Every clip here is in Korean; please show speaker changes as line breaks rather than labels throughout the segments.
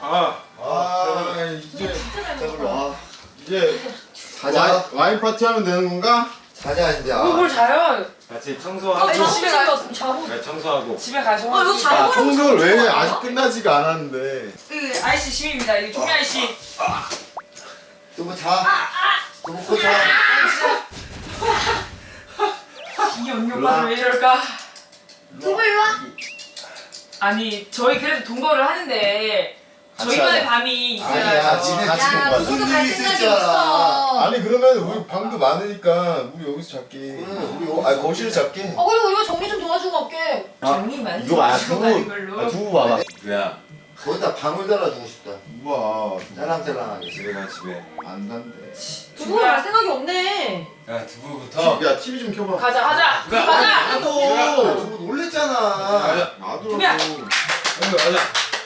아,
아 이제 아, 이제
자자.
와인, 파티 하면 되는 건가?
자자 이제.
어, 뭘 자요?
같이
아,
청소하고
저 집에 가 자고.
네, 청소하고
집에 가셔.
아, 이거 잘
아,
먹어.
청소를 왜 아직 끝나지가 않았는데
그 아이씨 시민입니다. 이 종이 아이씨.
두부 자. 두부 코 자.
이 언니 오빠는 왜 이럴까?
두부 일로 와.
아니 저희 그래도 동거를 하는데 저희만의 밤이 있어야죠.
아니야, 지네 같이
야,
있을
생각이
줄 알아.
없어.
아니 그러면 우리 방도 많으니까 우리 여기서 잡게
응, 우리
어, 아니 거실을 잡게
어, 그리고 이거 정리 좀 도와주고 갈게.
장님만
이거 아 두부
가는 걸로.
아, 두부 봐봐
야
거기다 방울 달아주고 싶다.
우와
짤랑짤랑하게.
집에 가 집에
안 단데
두부 갈 생각이 없네.
야 두부부터
야 TV 좀 켜봐
가자 가자
누가?
가자.
나도 두부 놀랬잖아.
가자
놔두라고
두부야.
여기 가자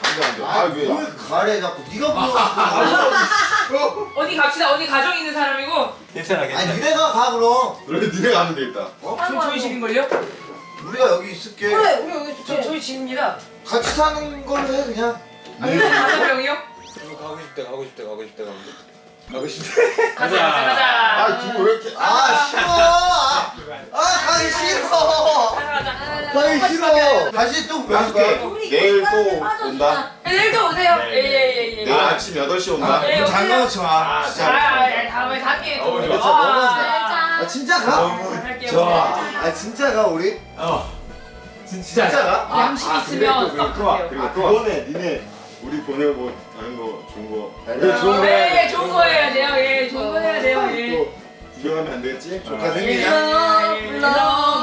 안돼 안돼
아,
아왜
왜 가래 자꾸 네가 불러.
어디 갑시다. 어디 가정 있는 사람이고
괜찮아
아니
괜찮아
니네가 가 그럼.
그래 니네 가면 되겠다
어?
저 저희 집인걸요?
우리가 여기 있을게.
그래, 우리 여기
저
있을게.
저희 집입니다.
같이 사는 걸로 해 그냥.
아니 명이요?
가고 싶대 가고 싶대 가고 싶대 가고 싶대 가고 싶대
가자 가자 가자.
아 두부 왜 이렇게
아 싫어. 아, 아 가기 싫어.
가자 가자.
가기 싫어. 다시 또 보여줄게.
내일 또 온다
내일도 오세요.
네, 네.
예예예 예.
내일 아침 8시 온다
네.
장난치 마.
아,
진짜.
아, 다음에 다음에 또.
어,
진짜
아.
아 진짜 가?
너무.
좋아. 아 진짜 가 우리?
어
진짜 가?
양심 있으면
그리고
싹
또. 그리고
아,
또 그거네 니네 우리 보내고 뭐 다른 거 좋은 거
네,
우리 좋은 거
예, 좋은 거 해야 돼요. 예, 좋은 거 해야 돼요. 예.
또 구경하면 안 되겠지? 조카
아,
생기냐?
예, 물론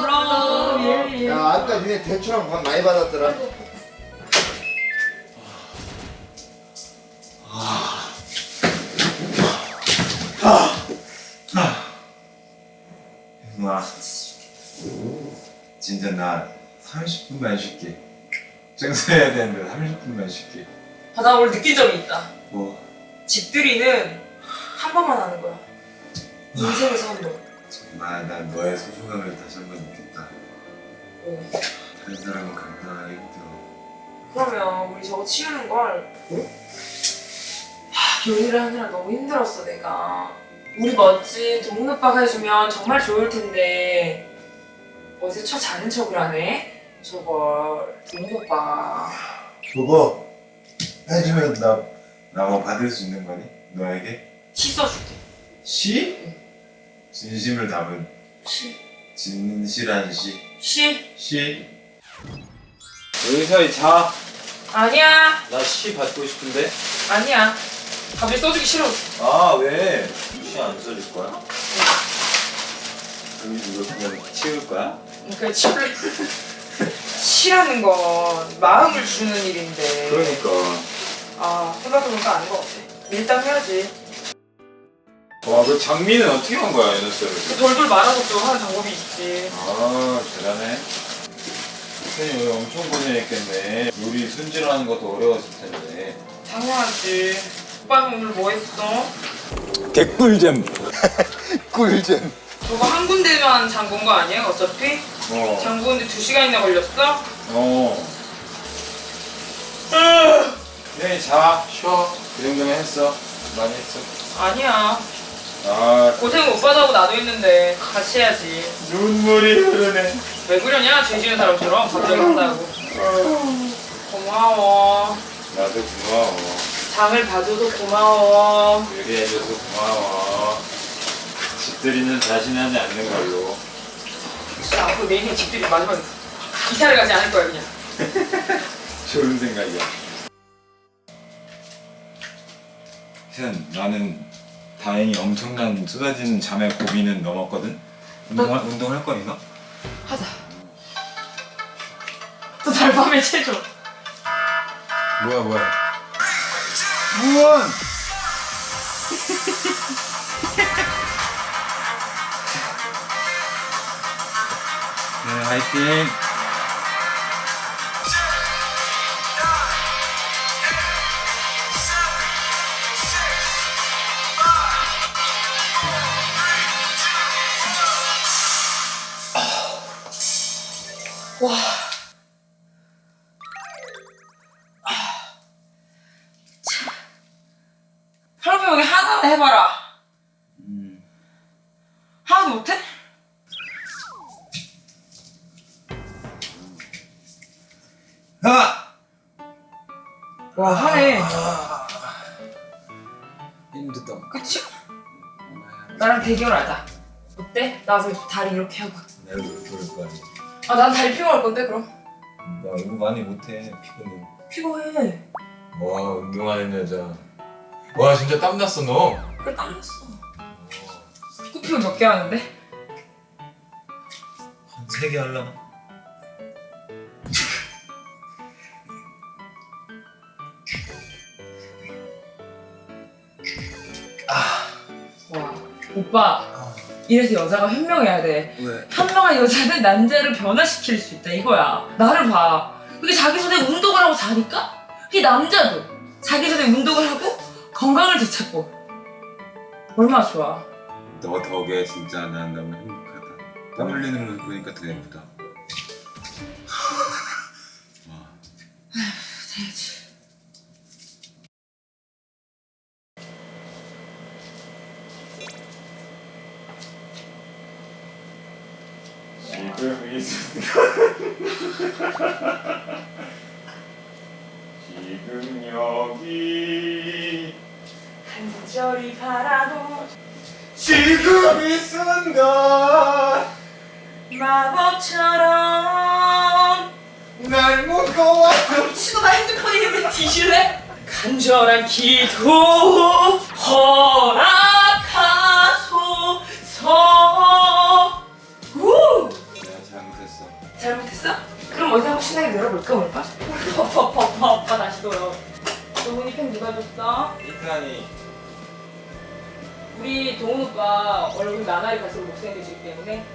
물론 예, 예.
야 아까 니네 대출한 밥 많이 받았더라.
와 진짜 나 30분만 쉴게 청소해야 되는데 30분만 쉴게
아, 나 오늘 느낀 점이 있다.
뭐?
집들이는 한 번만 하는 거야. 인생에서 한 번.
정말 난 너의 소중함을 다시 한 번 느꼈다.
어.
다른 사람은 감당하기 힘들어.
그러면 우리 저거 치우는 걸 하, 요리를 하느라 너무 힘들었어 내가. 우리 멋진 동훈 오빠가 해주면 정말 좋을 텐데. 어디서 쳐 자는 척을 하네? 저걸. 동훈 오빠가
그거 해주면 나, 나뭐 받을 수 있는 거니? 너에게?
시 써줄게
시? 진심을 담은
시?
진실한 시
시?
시? 여기서 자.
아니야
나 시 받고 싶은데.
아니야 갑자기 써주기 싫어
아 왜? 시 안 써줄 거야? 여기 이거 그냥 치울 거야?
그 치를 시라는 건 마음을 주는 일인데
그러니까.
아 생각해 보니까 아닌 것 같아 밀당 해야지
와, 그 장미는 어떻게 한 거야, 에너스를?
돌돌 말아서 또 하는 방법이 있지
아, 대단해. 선생님 오늘 엄청 고생했겠네. 요리 손질하는 것도 어려웠을 텐데.
당연하지 오빠는 오늘 뭐 했어?
개꿀잼.
꿀잼.
저거 한 군데만 잠근 거 아니야 어차피?
어.
잠그는데 두 시간이나 걸렸어?
어. 네, 자, 쉬어. 그 정도면 했어. 많이 했어.
아니야
아,
고생 오빠도 하고 나도 했는데 같이 해야지
눈물이 흐르네.
왜 그러냐 죄 지은 사람처럼 갑자기 한다고 고마워
나도 고마워.
장을 봐줘서 고마워
요리해줘서 고마워. 집들이는 다시는 하지 않는 걸로.
진짜 앞으로 내 인생 집들이 마지막에 이사를 가지 않을 거야 그냥
좋은 생각이야. 현, 나는 다행히 엄청난 쏟아지는 잠의 고비는 넘었거든. 운동 할 운동할 거 있나?
하자 또 달밤에 체조
뭐야 뭐야. 무원. 네 화이팅.
와 하네.
힘들다.
그치? 나랑 대결하자. 어때? 나와서 다리 이렇게 하고.
내가 그렇게 올 거야.
아, 난 다리 피고할 건데 그럼.
나 이거 많이 못해 피곤해.
피고해.
와 운동하는 여자. 와 진짜 땀 났어 너.
그래 땀났어. 피고 몇개 하는데?
한 세개 할라나?
와. 오빠. 이래서 여자가 현명해야 돼.
왜?
현명한 여자는 남자를 변화시킬 수 있다 이거야. 나를 봐. 이게 자기 전에 운동을 하고 자니까 이 남자도 자기 전에 운동을 하고 건강을 되찾고 얼마나 좋아.
너 덕에 진짜 난 너무 행복하다. 땀 흘리는 모습 보니까 더 예쁘다. 와.
지금 이 순간 지금 여기
한절이 바라도
지금 이 순간
마법처럼
날 묶어왔어
미치고 나 핸드폰 이름을 뒤질래? 간절한 기도 허락
잘못했어.
그럼 어디 한번 신나게 놀아볼까? 오빠 오빠 오빠 오빠 다시 돌아 동훈이 펜 누가 줬어?
이탄이
우리 동훈 오빠 얼굴 나날이 갈수록 못생겨지기 때문에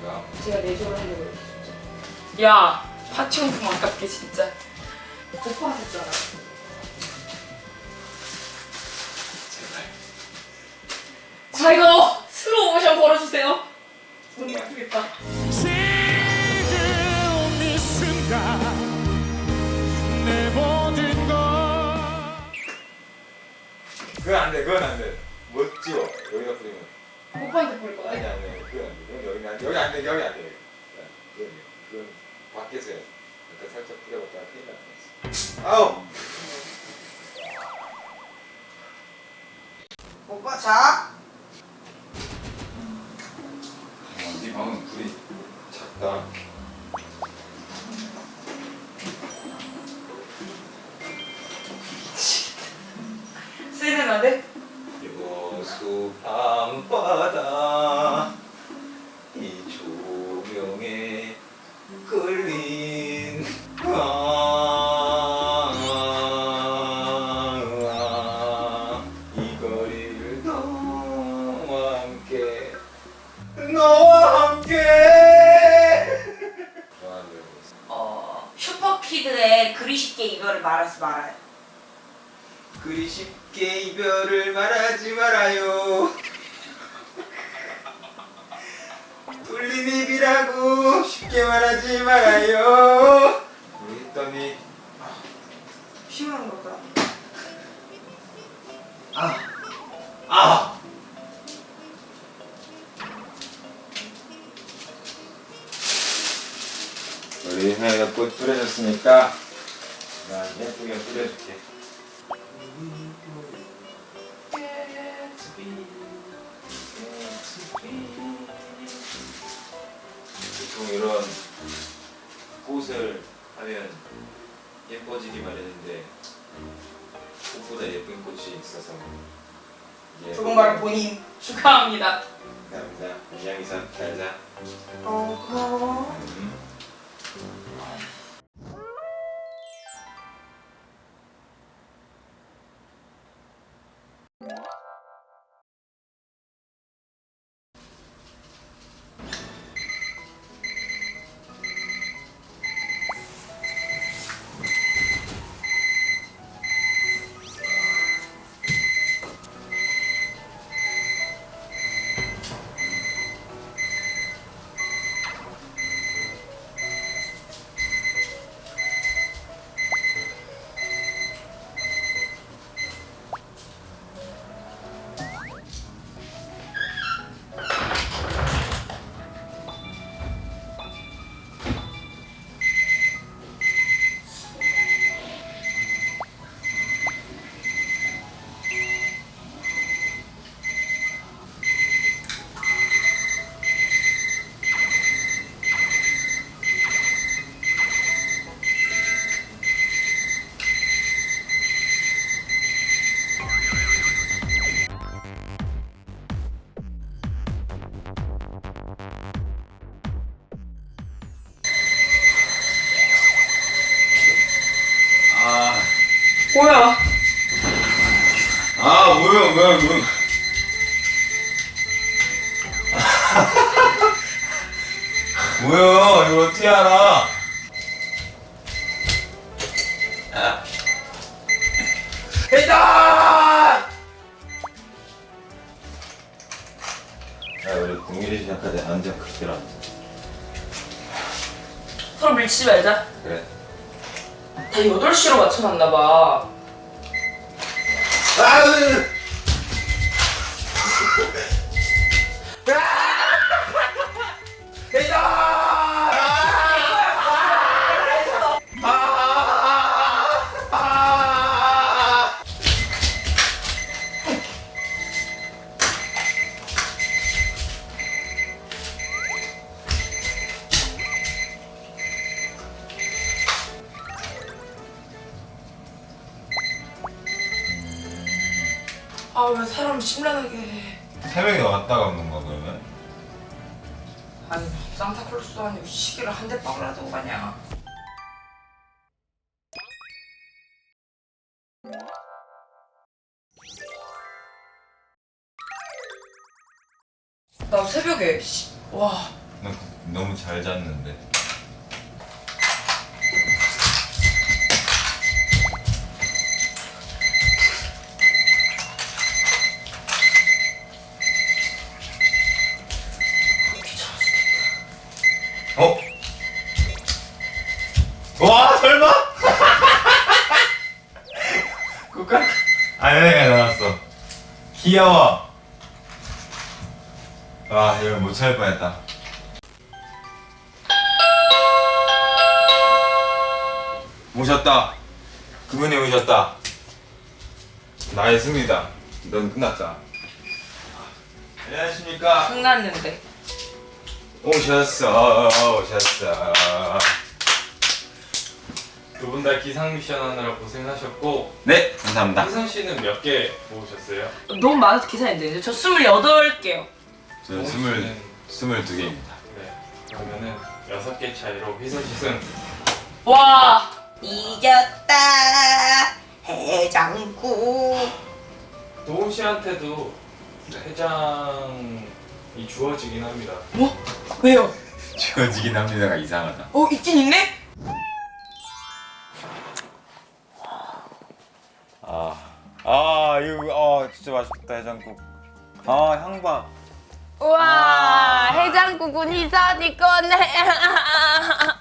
그래서
제가 내조를 하려고 이렇게 줬죠 야 파충품 아깝게 진짜 오빠 하셨잖아
제발.
자 이거 슬로우 모션 걸어주세요 아프겠다
지금 이 순간 내 모든 것
그건 안 돼. 그건 안 돼. 못 지워. 여기다 뿌리면.
오빠한테 보일 거야
아니 아니 아니. 그건 안 돼. 여기 안 돼. 여기 안 돼. 여기 안 돼. 밤 뚫린 입이라고 쉽게 말하지 말아요. 우리 했더니
심한 거다
아 우리 하이가 꽃 뿌려줬으니까 난 예쁘게 뿌려줄게. 보통 이런 꽃을 하면 예뻐지기 마련인데 꽃보다 예쁜 꽃이 있어서 예.
조금만 본인 축하합니다
감사합니다. 안녕 이사 잘자.
어허
음. 해다 야 우리 공일 시작하자. 앉아 그대로 앉아
서로 밀치지 말자.
그래.
다 8시로 맞춰놨나봐.
아으
사람 심란하게 해.
새벽에 왔다가 오는 거 그러면?
아니, 무슨 산타클로스도 아니고 시계를 한 대 빵을 하고 가냐. 나 새벽에, 씨, 와.
나 너무 잘 잤는데 귀여워. 와 이거 못 참을 뻔했다. 오셨다. 그분이 오셨다. 나의 승리다. 넌 끝났다. 안녕하십니까?
흥났는데.
오셨어 오셨어
두 분 다 기상 미션 하느라 고생하셨고
네 감사합니다
희선 씨는 몇 개 모으셨어요?
너무 많아서 계산인데. 저 28개요.
저 스물 스물 두 개입니다
네 그러면은 여섯 개 차이로 희선 씨 승.
와!
이겼다 해장국
도훈 씨한테도 회장이 주어지긴 합니다.
뭐? 왜요?
지워지긴 합니다가 이상하다
어, 있긴 있네?
아 맛있겠다 해장국. 아 향봐.
우와 해장국은 희선이 거네.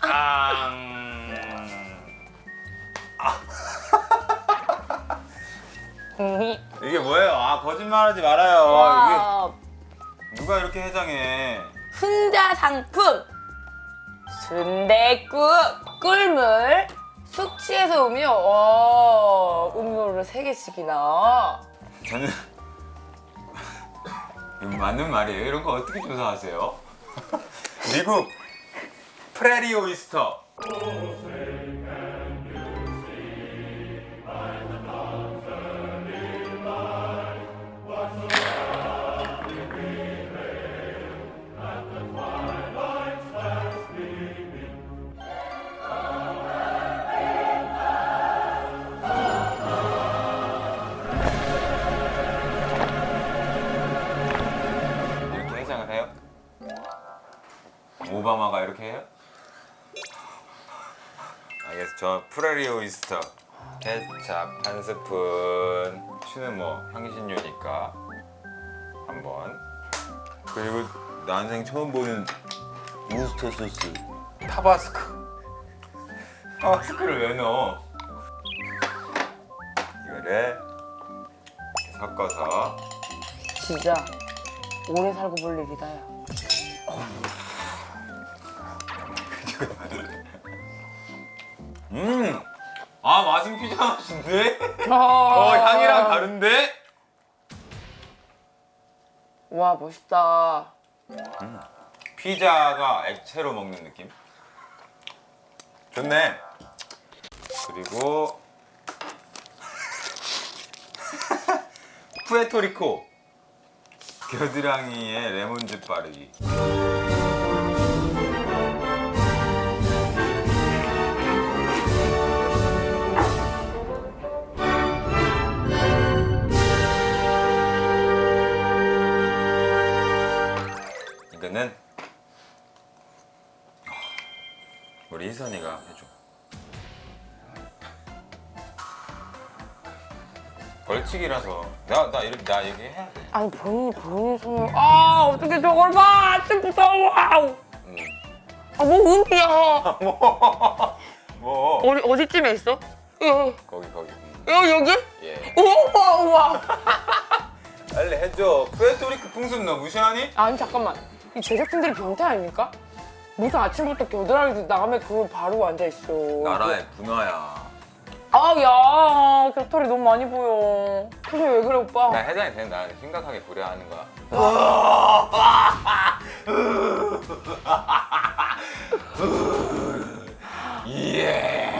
아, 이게 뭐예요? 아 거짓말하지 말아요.
와,
이게 누가 이렇게 해장해?
훈자 상품. 순대국 꿀물 숙취해서 음료 와 음료를 세 개씩이나.
저는 맞는 말이에요. 이런 거 어떻게 조사하세요? 미국 프레리 오이스터 프레리 오이스터. 케찹 한 스푼. 추는 뭐 향신료니까. 한번. 그리고 난생 처음 보는 우스터 소스. 타바스코 타바스코를 왜 넣어? 이거를 섞어서.
진짜 오래 살고 볼 일이다 야
음! 아 맛은 피자 맛인데? 어 향이랑 다른데?
와 멋있다
피자가 액체로 먹는 느낌? 좋네 그리고 푸에토리코 겨드랑이에 레몬즙 바르기 그는 우리 희선이가 해줘 벌칙이라서 나, 나 이렇게 나 얘기해야 돼
아니 본인 본인 손을 아 어떻게 저걸 봐! 진짜
무서워!
아우. 음이야
뭐,
어디, 어디쯤에 있어? 어.
거기 거기
여 여기?
예
우와 우와
빨리 해줘 프레토리크 풍습 너 무시하니?
아니 잠깐만 이 제작진들이 변태 아닙니까? 무슨 아침부터 겨드랑이 나가면 그거 바로 앉아 있어.
나라의 문화야.
아야 겨털이 너무 많이 보여. 표정 왜 그래 오빠?
나 해장이 되는 나를 심각하게 고려하는 거야. 예.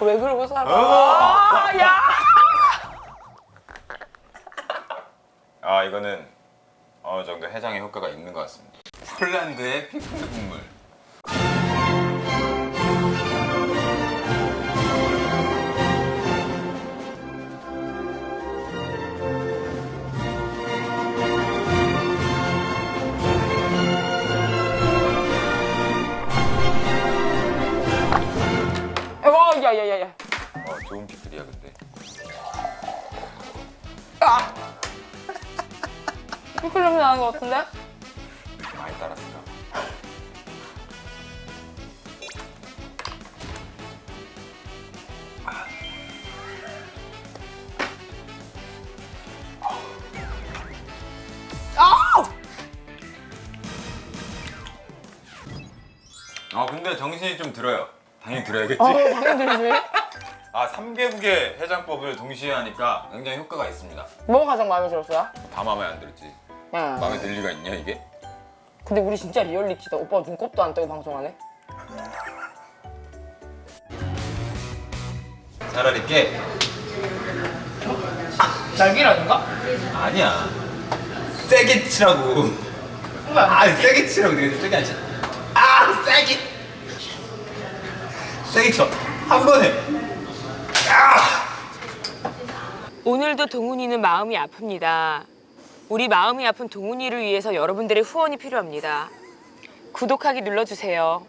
왜 그러고 살아? 아, 야!
아 이거는 어느 정도 해장의 효과가 같습니다. 폴란드의 피크닉 국물.
와, 야, 야, 야, 야.
어 좋은 피클이야 근데.
아! 피클 냄새 나는 것 같은데?
많이 따랐을까? 아 근데 정신이 좀 들어요. 당연히 들어야겠지.
아, 당연히 들지.
아 3개국의 해장법을 동시에 하니까 굉장히 효과가 있습니다.
뭐가 가장 마음에 들었어요?
다 마음에 안 들지.
응.
마음에 들 리가 있냐 이게?
근데 우리 진짜 리얼리티다. 오빠 눈곱도 안 떼고 방송하네?
차라리 깨.
날기라든가?
아니야. 세게 치라고. 아, 세게 치라고 내가 세게 안 쳐. 아, 세게. 세게 쳐. 한 번에.
오늘도 동훈이는 마음이 아픕니다. 우리 마음이 아픈 동훈이를 위해서 여러분들의 후원이 필요합니다. 구독하기 눌러주세요.